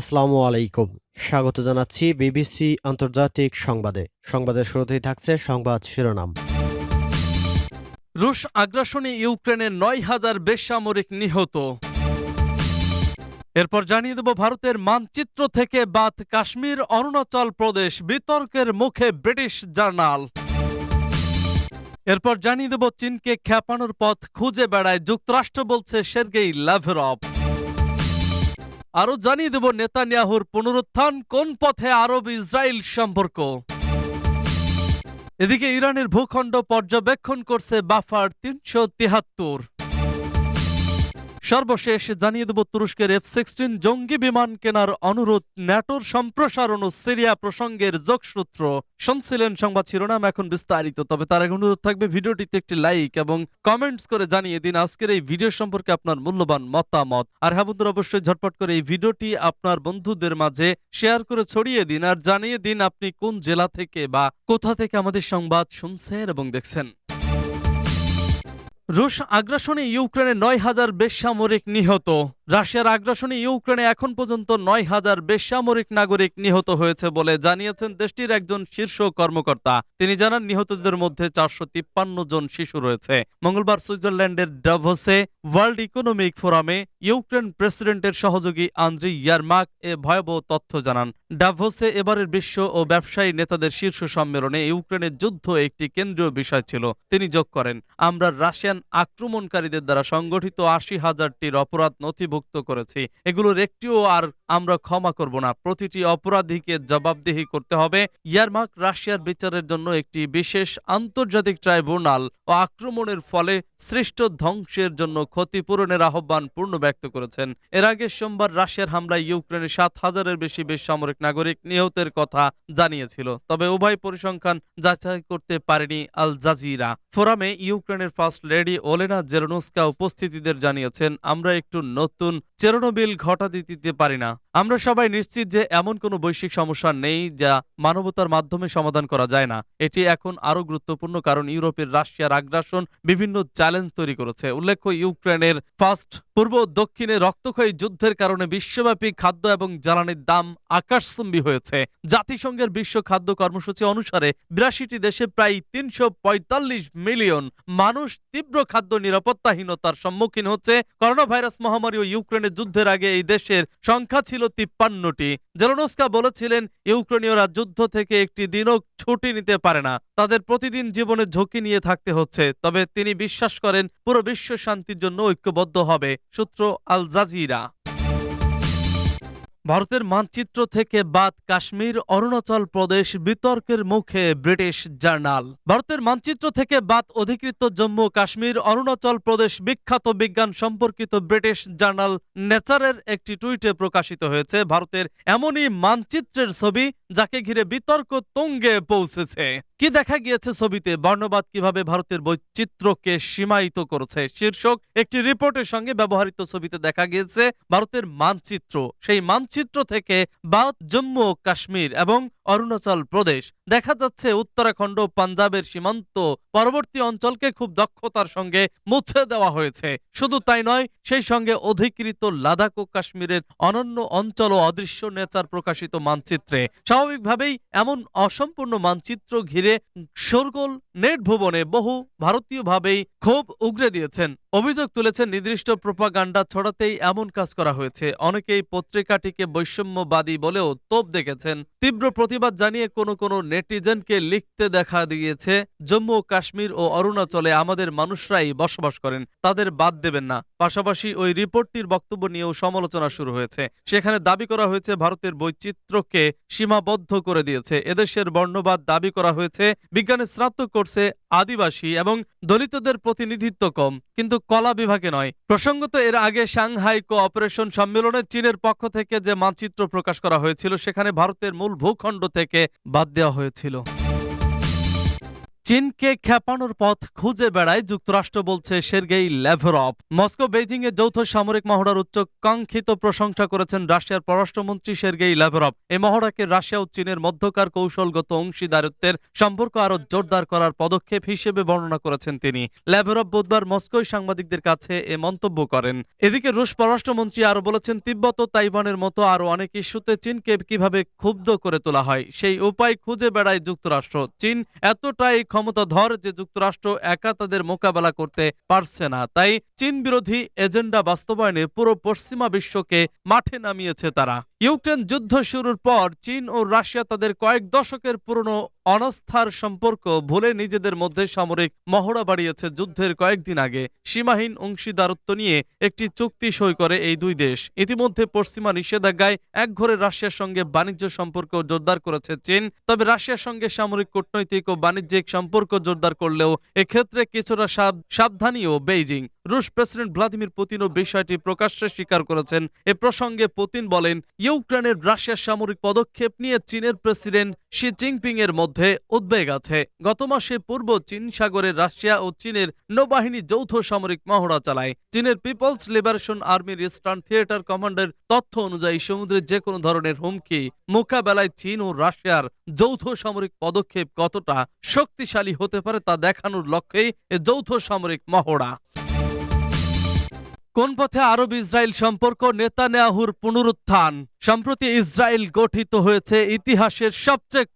আসসালামু আলাইকুম। স্বাগত জানাচ্ছি বিবিসি আন্তর্জাতিক সংবাদে। সংবাদের শুরুতেই থাকছে সংবাদ শিরোনাম। রুশ আগ্রাসনে ইউক্রেনে নয় হাজার বেসামরিক নিহত। এরপর জানিয়ে দেব ভারতের মানচিত্র থেকে বাদ কাশ্মীর, অরুণাচল প্রদেশ, বিতর্কের মুখে ব্রিটিশ জার্নাল। এরপর জানিয়ে দেব চীনকে খ্যাপানোর পথ খুঁজে বেড়ায় যুক্তরাষ্ট্র বলছে সের্গেই ল্যাভরভ আরও জানিয়ে দেব নেতানিয়াহুর পুনরুত্থান কোন পথে আরব ইসরায়েল সম্পর্ক। এদিকে ইরানের ভূখণ্ড পর্যবেক্ষণ করছে বাফার তিনশো তিহাত্তর। সর্বশেষ জানিয়ে দেব তুরস্কের এফ সিক্সটিন জঙ্গি বিমান কেনার অনুরোধ ন্যাটোর সম্প্রসারণ ও সিরিয়া প্রসঙ্গের যোগসূত্র শুনছিলেন সংবাদ শিরোনাম এখন বিস্তারিত। তবে তার আগে অনুরোধ থাকবে ভিডিওটিতে একটি লাইক এবং কমেন্টস করে জানিয়ে দিন আজকের এই ভিডিও সম্পর্কে আপনার মূল্যবান মতামত। আর হ্যাঁ বন্ধুরা, অবশ্যই ঝটপট করে এই ভিডিওটি আপনার বন্ধুদের মাঝে শেয়ার করে ছড়িয়ে দিন। আর জানিয়ে দিন আপনি কোন জেলা থেকে বা কোথা থেকে আমাদের সংবাদ শুনছেন এবং দেখছেন। রুশ আগ্রাসনে ইউক্রেনে নয় হাজার বেসামরিক নিহত। রাশিয়ার আগ্রাসনে ইউক্রেনে এখন পর্যন্ত নয় হাজার বেসামরিক নাগরিক নিহত হয়েছে বলে জানিয়েছেন দেশটির একজন শীর্ষ কর্মকর্তা। তিনি জানান, নিহতদের মধ্যে চারশো তিপ্পান্ন জন শিশু রয়েছে। মঙ্গলবার সুইজারল্যান্ডের ডাভোসে ওয়ার্ল্ড ইকোনমিক ফোরামে ইউক্রেন প্রেসিডেন্টের সহযোগী আন্দ্রি ইয়ারমাক এ ভয়াবহ তথ্য জানান। ডাভোসে এবারের বিশ্ব ও ব্যবসায়ী নেতাদের শীর্ষ সম্মেলনে ইউক্রেনের যুদ্ধ একটি কেন্দ্রীয় বিষয় ছিল। তিনি যোগ করেন, আমরা রাশিয়ান আক্রমণকারীদের দ্বারা সংগঠিত আশি হাজারটির অপরাধ নথিভুক্ত করেছি। এগুলোর একটিও আর আমরা ক্ষমা করব না। প্রতিটি অপরাধীকে জবাবদিহি করতে হবে। ইয়ারমাক রাশিয়ার বিচারের জন্য একটি বিশেষ আন্তর্জাতিক ট্রাইব্যুনাল ও আক্রমণের ফলে সৃষ্ট ধ্বংসের জন্য ক্ষতিপূরণের আহ্বান পূর্ণ ব্যক্ত করেছেন। এর আগে সোমবার রাশিয়ার হামলায় ইউক্রেনের সাত হাজারের বেশি বেসামরিক নাগরিক নিহতের কথা জানিয়েছিল। তবে উভয় পরিসংখ্যান যাচাই করতে পারেনি আল জাজিরা। ফোরামে ইউক্রেনের ফার্স্ট লেডি ওলেনা জেরোনস্কা উপস্থিতিদের জানিয়েছেন, আমরা একটু নতুন চেরোনোবিল ঘটা দিতে পারি না। আমরা সবাই নিশ্চিত যে এমন কোনো বৈশ্বিক সমস্যা নেই যা মানবতার মাধ্যমে সমাধান করা যায় না। এটি এখন আরও গুরুত্বপূর্ণ কারণ ইউরোপের রাশিয়ার আগ্রাসন বিভিন্ন চ্যালেঞ্জ তৈরি করেছে। উল্লেখ্য, ইউক্রেনের ফার্স্ট পূর্ব দক্ষিণে রক্তক্ষয়ী যুদ্ধের কারণে বিশ্বব্যাপী খাদ্য এবং জ্বালানির দাম আকাশচুম্বী হয়েছে। জাতিসংঘের বিশ্ব খাদ্য কর্মসূচি অনুসারে বিরাশিটি দেশে প্রায় তিনশো পঁয়তাল্লিশ মিলিয়ন মানুষ তীব্র খাদ্য নিরাপত্তাহীনতার সম্মুখীন হচ্ছে। করোনা ভাইরাস মহামারী ও ইউক্রেনের যুদ্ধের আগে এই দেশের সংখ্যা ছিল তিপ্পান্নটি। জেলনস্কা বলেছিলেন, ইউক্রেনীয়রা যুদ্ধ থেকে একটি দিনও ছুটি নিতে পারে না। তাদের প্রতিদিন জীবনে ঝুঁকি নিয়ে থাকতে হচ্ছে। তবে তিনি বিশ্বাস করেন, পুরো বিশ্ব শান্তির জন্য ঐক্যবদ্ধ হবে। সূত্র আল জাজিরা। ভারতের মানচিত্র থেকে বাদ কাশ্মীর, অরুণাচল প্রদেশ, বিতর্কের মুখে ব্রিটিশ জার্নাল। ভারতের মানচিত্র থেকে বাদ অধিকৃত জম্মু কাশ্মীর, অরুণাচল প্রদেশ বিখ্যাত বিজ্ঞান সম্পর্কিত ব্রিটিশ জার্নাল নেচারের একটি টুইটে প্রকাশিত হয়েছে। ভারতের এমনই মানচিত্রের ছবি যাকে ঘিরে বিতর্ক তুঙ্গে পৌঁছেছে। কি দেখা গিয়েছে ছবিতে? বর্ণবাদ কীভাবে ভারতের বৈচিত্র্যকে সীমায়িত করেছে? শীর্ষক একটি রিপোর্টের সঙ্গে ব্যবহৃত ছবিতে দেখা গিয়েছে ভারতের মানচিত্র। সেই মানচিত্র থেকে বাদ জম্মু ও কাশ্মীর এবং অরুণাচল প্রদেশ। দেখা যাচ্ছে উত্তরাখণ্ড পাঞ্জাবের সীমান্ত পরবর্তী অঞ্চলকে খুব দক্ষতার সঙ্গে মুছে দেওয়া হয়েছে। শুধু তাই নয়, সেই সঙ্গে অধিকৃত লাদাখ ও কাশ্মীরের অনন্য অঞ্চল ও অদৃশ্য নেচার প্রকাশিত মানচিত্রে। স্বাভাবিকভাবেই এমন অসম্পূর্ণ মানচিত্র ঘিরে শোরগোল নেট ভুবনে বহু ভারতীয়ভাবেই ক্ষোভ উগরে দিয়েছেন। অভিযোগ তুলেছেন, নির্দিষ্ট প্রোপাগান্ডা ছড়াতেই এমন কাজ করা হয়েছে। অনেকেই পত্রিকাটিকে বৈষম্যবাদী বলেও তোপ দেখেছেন। তীব্র প্রতিবাদ জানিয়ে কোনো কোনো নেটিজেনকে লিখতে দেখা দিয়েছে। জম্মু ও কাশ্মীর ও অরুণাচলে আমাদের মানুষরাই বসবাস করেন, তাদের বাদ দেবেন না। পাশাপাশি ওই রিপোর্টটির বক্তব্য নিয়েও সমালোচনা শুরু হয়েছে। সেখানে দাবি করা হয়েছে, ভারতের বৈচিত্র্যকে সীমাবদ্ধ করে দিয়েছে। এদেশের বর্ণবাদ দাবি করা হয়েছে বিজ্ঞানে স্নাতক করছে আদিবাসী এবং দলিতদের প্রতিনিধিত্ব কম, কিন্তু কলা বিভাগে নয়। প্রসঙ্গত, এর আগে সাংহাই কোঅপারেশন সম্মেলনে চীনের পক্ষ থেকে যে মানচিত্র প্রকাশ করা হয়েছিল, সেখানে ভারতের মূল ভূখণ্ড থেকে বাদ দেওয়া হয়েছিল। চীনকে খেপানোর পথ খুঁজে বেড়ায় যুক্তরাষ্ট্র বলছে সের্গেই ল্যাভরভ মস্কো বেইজিং এ যৌথ সামরিক মহড়ার উচ্চ কাঙ্ক্ষিত প্রশংসা করেছেন রাশিয়ার পররাষ্ট্রমন্ত্রী সের্গেই ল্যাভরভ এই মহড়াকে রাশিয়া ও চীনের মধ্যকার কৌশলগত অংশীদারত্বের সম্পর্ক আরও জোরদার করার পদক্ষেপ হিসেবে বর্ণনা করেছেন তিনি। ল্যাভরভ বুধবার মস্কোয় সাংবাদিকদের কাছে এ মন্তব্য করেন। এদিকে রুশ পররাষ্ট্রমন্ত্রী আরও বলেছেন, তিব্বত ও তাইওয়ানের মতো আরও অনেক ইস্যুতে চীনকে কীভাবে ক্ষুব্ধ করে তোলা হয়, সেই উপায় খুঁজে বেড়ায় যুক্তরাষ্ট্র। চীন এতটাই ক্ষমতাধর যে যুক্তরাষ্ট্র একা তাদের মোকাবেলা করতে পারছে না। তাই চীন বিরোধী এজেন্ডা বাস্তবায়নে পুরো পশ্চিমা বিশ্বকে মাঠে নামিয়েছে তারা। ইউক্রেন যুদ্ধ শুরুর পর চীন ও রাশিয়া তাদের কয়েক দশকের পুরনো অনাস্থার সম্পর্ক ভুলে নিজেদের মধ্যে সামরিক মহড়া বাড়িয়েছে যুদ্ধের কয়েকদিন আগে। সীমাহীন অংশীদারত্ব নিয়ে একটি চুক্তি সই করে এই দুই দেশ। ইতিমধ্যে পশ্চিমা নিষেধাজ্ঞায় একঘরে রাশিয়ার সঙ্গে বাণিজ্য সম্পর্ক জোরদার করেছে চীন, তবে রাশিয়ার সঙ্গে সামরিক কূটনৈতিক ও বাণিজ্যিক সম্পর্ক জোরদার করলেও এক্ষেত্রে কিছুটা সাব- সাবধানীও বেইজিং। রুশ প্রেসিডেন্ট ভ্লাদিমির পুতিনও বিষয়টি প্রকাশ্যে স্বীকার করেছেন। এ প্রসঙ্গে পুতিন বলেন, ইউক্রেনের রাশিয়ার সামরিক পদক্ষেপ নিয়ে চীনের প্রেসিডেন্ট শি জিনপিং এর মধ্যে উদ্বেগ আছে। গত মাসে পূর্ব চীন সাগরে রাশিয়া ও চীনের নৌবাহিনী যৌথ সামরিক মহড়া চালায়। চীনের পিপলস লিবারেশন আর্মির ইস্টার্ন থিয়েটার কমান্ডের তথ্য অনুযায়ী সমুদ্রের যে কোনো ধরনের হুমকি, মোকাবেলায় চীন ও রাশিয়ার যৌথ সামরিক পদক্ষেপ কতটা শক্তিশালী হতে পারে তা দেখানোর লক্ষ্যেই এ যৌথ সামরিক মহড়া। কোন পথে আরব ইসরায়েল সম্পর্ক নেতানিয়াহুর পুনরুত্থান? সম্প্রতি ইসরায়েল গঠিত হয়েছে ইতিহাসের সবচেয়ে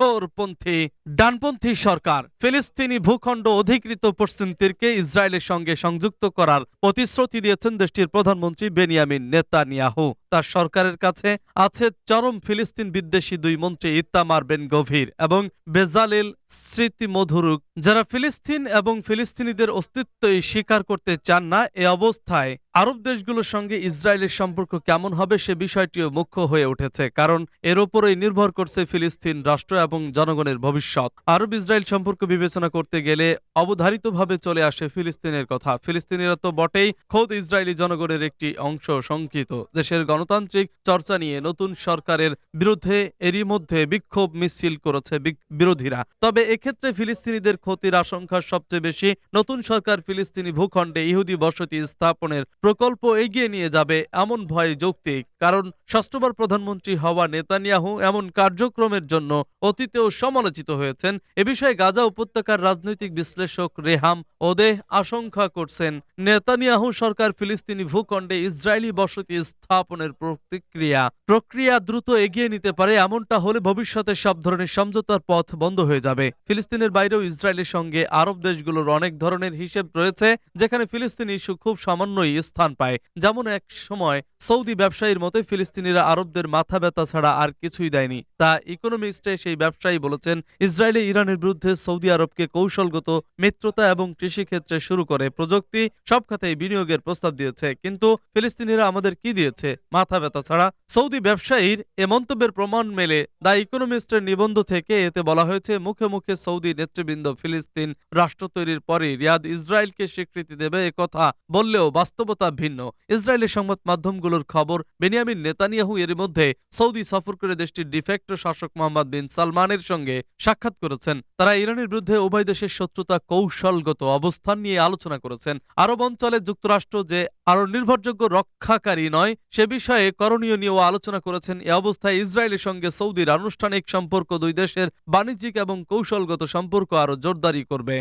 কঠোরপন্থী ডানপন্থী সরকার, ফিলিস্তিনি ভূখণ্ড অধিকৃত পশ্চিম তীরকে ইসরায়েলের সঙ্গে সংযুক্ত করার প্রতিশ্রুতি দিয়েছেন দেশটির প্রধানমন্ত্রী বেনিয়ামিন নেতানিয়াহু। তার সরকারের কাছে আছে চরম ফিলিস্তিন বিদ্বেষী দুই মন্ত্রী ইত্তামার বেন গভীর এবং বেজালেল স্মৃতি মধুরুক যারা ফিলিস্তিন এবং ফিলিস্তিনিদের অস্তিত্বই স্বীকার করতে চান না, এ অবস্থায় আরব দেশগুলোর সঙ্গে ইসরায়েলের সম্পর্ক কেমন হবে সে বিষয়টিও মুখ্য হয়ে উঠেছে, কারণ এর ওপরই নির্ভর করছে ফিলিস্তিন রাষ্ট্র এবং জনগণের ভবিষ্যৎ। আরব ইসরায়েল সম্পর্ক বিবেচনা করতে গেলে অবধারিতভাবে চলে আসে ফিলিস্তিনের কথা। ফিলিস্তিনিরা তো বটেই খোদ ইসরায়েলি জনগণের একটি অংশ শঙ্কিত। দেশের গণতান্ত্রিক চর্চা নিয়ে নতুন সরকারের বিরুদ্ধে এরই মধ্যে বিক্ষোভ মিছিল করেছে বিরোধীরা। তবে এক্ষেত্রে ফিলিস্তিনিদের ক্ষতির আশঙ্কা সবচেয়ে বেশি নতুন সরকার ফিলিস্তিনি ভূখণ্ডে ইহুদি বসতি স্থাপনের প্রকল্প এগিয়ে নিয়ে যাবে এমন ভয় যৌক্তিক, কারণ ষষ্ঠবার প্রধানমন্ত্রী হওয়া নেতানিয়াহু এমন কার্যক্রমের জন্য অতীতেও সমালোচিত হয়েছেন। এ বিষয়ে গাজা উপত্যকার রাজনৈতিক বিশ্লেষক রেহাম ওদেহ আশঙ্কা করছেন। নেতানিয়াহু সরকার ফিলিস্তিনি ভূখণ্ডে ইসরায়েলি বসতি স্থাপনের প্রতিক্রিয়া, প্রক্রিয়া দ্রুত এগিয়ে নিতে পারে এমনটা হলে ভবিষ্যতে সব ধরনের সমঝোতার পথ বন্ধ হয়ে যাবে। ফিলিস্তিনের বাইরেও ইসরায়েলের সঙ্গে আরব দেশগুলোর অনেক ধরনের হিসেব রয়েছে, যেখানে ফিলিস্তিনি ইস্যু খুব সামান্যই স্থান পায়, যেমন এক সময় সৌদি ব্যবসায়ীর মতে ফিলিস্তিনিরা আরবদের মাথা ব্যথা ছাড়া আর কিছুই দেয়নি। তা ইকোনমিস্টে সেই ব্যবসায়ী বলেছেন, ইসরায়েলে ইরানের বিরুদ্ধে সৌদি আরবকে কৌশলগত মিত্রতা এবং কৃষিক্ষেত্রে শুরু করে প্রযুক্তি, সব খাতেই বিনিয়োগের প্রস্তাব দিয়েছে। কিন্তু ফিলিস্তিনিরা আমাদের কি দিয়েছে? মাথা ব্যথা ছাড়া। সৌদি ব্যবসায়ীর এ মন্তব্যের প্রমাণ মেলে দ্য ইকোনমিস্টের নিবন্ধ থেকে। এতে বলা হয়েছে, মুখে মুখে সৌদি নেতৃবৃন্দ ফিলিস্তিন রাষ্ট্র তৈরির পরে রিয়াদ ইসরায়েলকে স্বীকৃতি দেবে কথা বললেও বাস্তবতা ভিন্ন। ইসরায়েলের সংবাদ মাধ্যমগুলোর খবর, বেনিয়ামিন নেতানিয়াহু এর মধ্যে সৌদি সফর করে দেশটির ডিফেক্টো শাসক মোহাম্মদ বিন সালমানের সঙ্গে সাক্ষাৎ করেছেন। তারা ইরানের বিরুদ্ধে উভয় দেশের শত্রুতা কৌশলগত অবস্থান নিয়ে আলোচনা করেছেন। আরব অঞ্চলে যুক্তরাষ্ট্র যে আরও নির্ভরযোগ্য রক্ষাকারী নয়, সে বিষয়ে করণীয় নিয়েও আলোচনা করেছেন। এ অবস্থায় ইসরায়েলের সঙ্গে সৌদির আনুষ্ঠানিক সম্পর্ক দুই দেশের বাণিজ্যিক এবং কৌশলগত সম্পর্ক আরও জোরদারি করবে।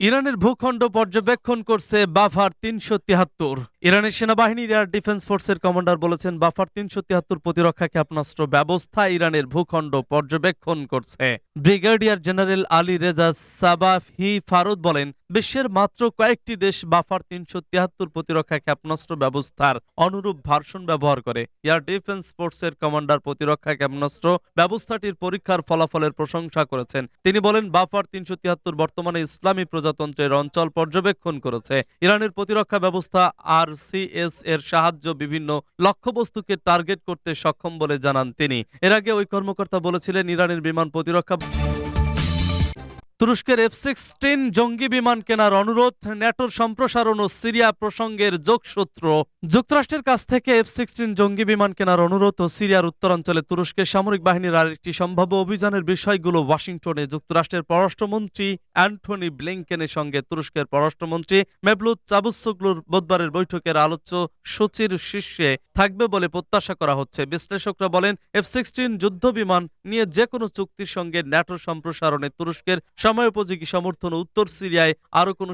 ইরানের ভূখণ্ড পর্যবেক্ষণ করছে বাফার তিনশো তিয়াত্তর। ইরানের সেনাবাহিনীর এয়ার ডিফেন্স ফোর্সের কমান্ডার বলেছেন, বাফার তিনশো তিয়াত্তর প্রতিরক্ষা ক্ষেপণাস্ত্র ব্যবস্থা ইরানের ভূখণ্ড পর্যবেক্ষণ করছে। Brigadier general Ali Reza Sabahi Fard বলেন, বিশ্বের মাত্র কয়েকটি দেশ বাফার তিনশো তিয়াত্তর প্রতিরক্ষা ক্ষেপণাস্ত্র ব্যবস্থার অনুরূপ ভার্সন ব্যবহার করে। এয়ার ডিফেন্স ফোর্সের কমান্ডার প্রতিরক্ষা ক্ষেপণাস্ত্র ব্যবস্থাটির পরীক্ষার ফলাফলের প্রশংসা করেছেন। তিনি বলেন, বাফার তিনশো তিয়াত্তর বর্তমানে ইসলামী প্রজাতন্ত্রের অঞ্চল পর্যবেক্ষণ করেছে। ইরানের প্রতিরক্ষা ব্যবস্থা আর এর সাহায্য বিভিন্ন লক্ষ্যবস্তুকে টার্গেট করতে সক্ষম বলে জানান তিনি। এর আগে ওই কর্মকর্তা বলেছিলেন, ইরানের বিমান প্রতিরক্ষা তুরস্কের এফ সিক্সটিন জঙ্গি বিমান কেনার অনুরোধ, ন্যাটোর সম্প্রসারণ ও সিরিয়া প্রসঙ্গের যোগসূত্র। যুক্তরাষ্ট্রের কাছ থেকে এফ সিক্সটিন জঙ্গি বিমান কেনার অনুরোধ ও সিরিয়ার উত্তরাঞ্চলে তুরস্কের সামরিক বাহিনীর আরেকটি সম্ভাব্য অভিযানের বিষয়গুলো ওয়াশিংটনে যুক্তরাষ্ট্রের পররাষ্ট্রমন্ত্রী অ্যান্টনি ব্লিংকেনের সঙ্গে তুরস্কের পররাষ্ট্রমন্ত্রী মেবলুত চাবুসুগলুর বুধবারের বৈঠকের আলোচ্য সূচির শীর্ষে থাকবে বলে প্রত্যাশা করা হচ্ছে। বিশ্লেষকরা বলেন, এফ সিক্সটিন যুদ্ধ বিমান নিয়ে যে কোনো চুক্তির সঙ্গে ন্যাটো সম্প্রসারণে তুরস্কের সময়োপযোগী সমর্থন উত্তর সিরিয়ায় আরও কোনো